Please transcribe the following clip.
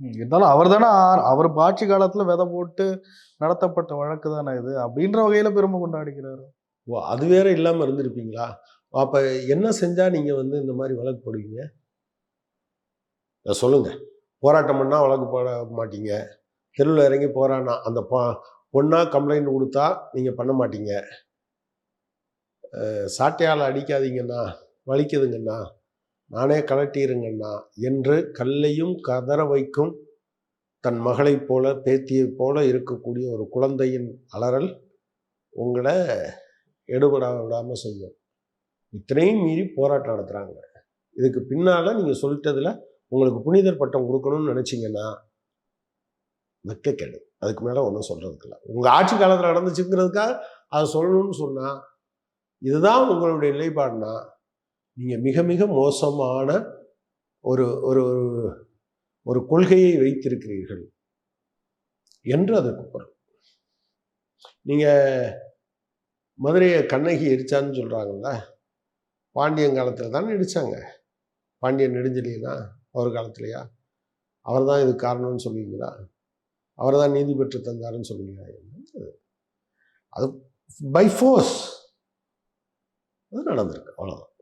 ம், இருந்தாலும் அவர் தானே அவர் ஆட்சி காலத்துல விதை போட்டு நடத்தப்பட்ட வழக்கு தானே இது? அப்படின்ற வகையில பெருமை கொண்டாடிக்கிறாரு ஓ அது வேற இல்லாமல் இருந்திருப்பீங்களா? அப்போ என்ன செஞ்சால் நீங்கள் வந்து இந்த மாதிரி வழக்கு போடுவீங்க? இதை சொல்லுங்க. போராட்டம் பண்ணால் வழக்கு போட மாட்டீங்க. தெருவில் இறங்கி போராடினா அந்த பா பொண்ணா கம்ப்ளைண்ட் கொடுத்தா நீங்கள் பண்ண மாட்டீங்க. சாட்டையால் அடிக்காதீங்கண்ணா. வலிக்குதுங்கண்ணா. நானே கலட்டிருங்கண்ணா என்று கல்லையும் கதற வைக்கும் தன் மகளைப் போல பேத்தியைப் போல இருக்கக்கூடிய ஒரு குழந்தையின் அலறல் உங்களை எடுபட விடாமல் செய்யும். இத்தனையும் மீறி போராட்டம் நடத்துகிறாங்க இதுக்கு பின்னால் நீங்கள் சொல்லிட்டதில் உங்களுக்கு புனிதர் பட்டம் கொடுக்கணும்னு நினச்சிங்கன்னா வெக்கக்கேடு அதுக்கு மேலே ஒன்றும் சொல்கிறதுக்கு இல்லை. உங்கள் ஆட்சி காலத்தில் நடந்துச்சுங்கிறதுக்காக அதை சொல்லணும்னு சொன்னால் இதுதான் உங்களுடைய நிலைப்பாடுனா நீங்கள் மிக மிக மோசமான ஒரு ஒரு ஒரு- ஒரு கொள்கையை வைத்திருக்கிறீர்கள் என்று அதற்கு பொருள். நீங்கள் மதுரையை கண்ணகி எரிச்சான்னு சொல்கிறாங்கல்ல பாண்டியன் காலத்தில் தானே இடிச்சாங்க பாண்டியன் நெடுஞ்செழியனா அவர் காலத்துலையா? அவர் தான் இது காரணம்னு சொல்லுவீங்களா அவர் தான் நீதி பெற்று தந்தாருன்னு சொல்லுவீங்களா அது பை ஃபோர்ஸ் அது நடந்திருக்கு அவ்வளோதான்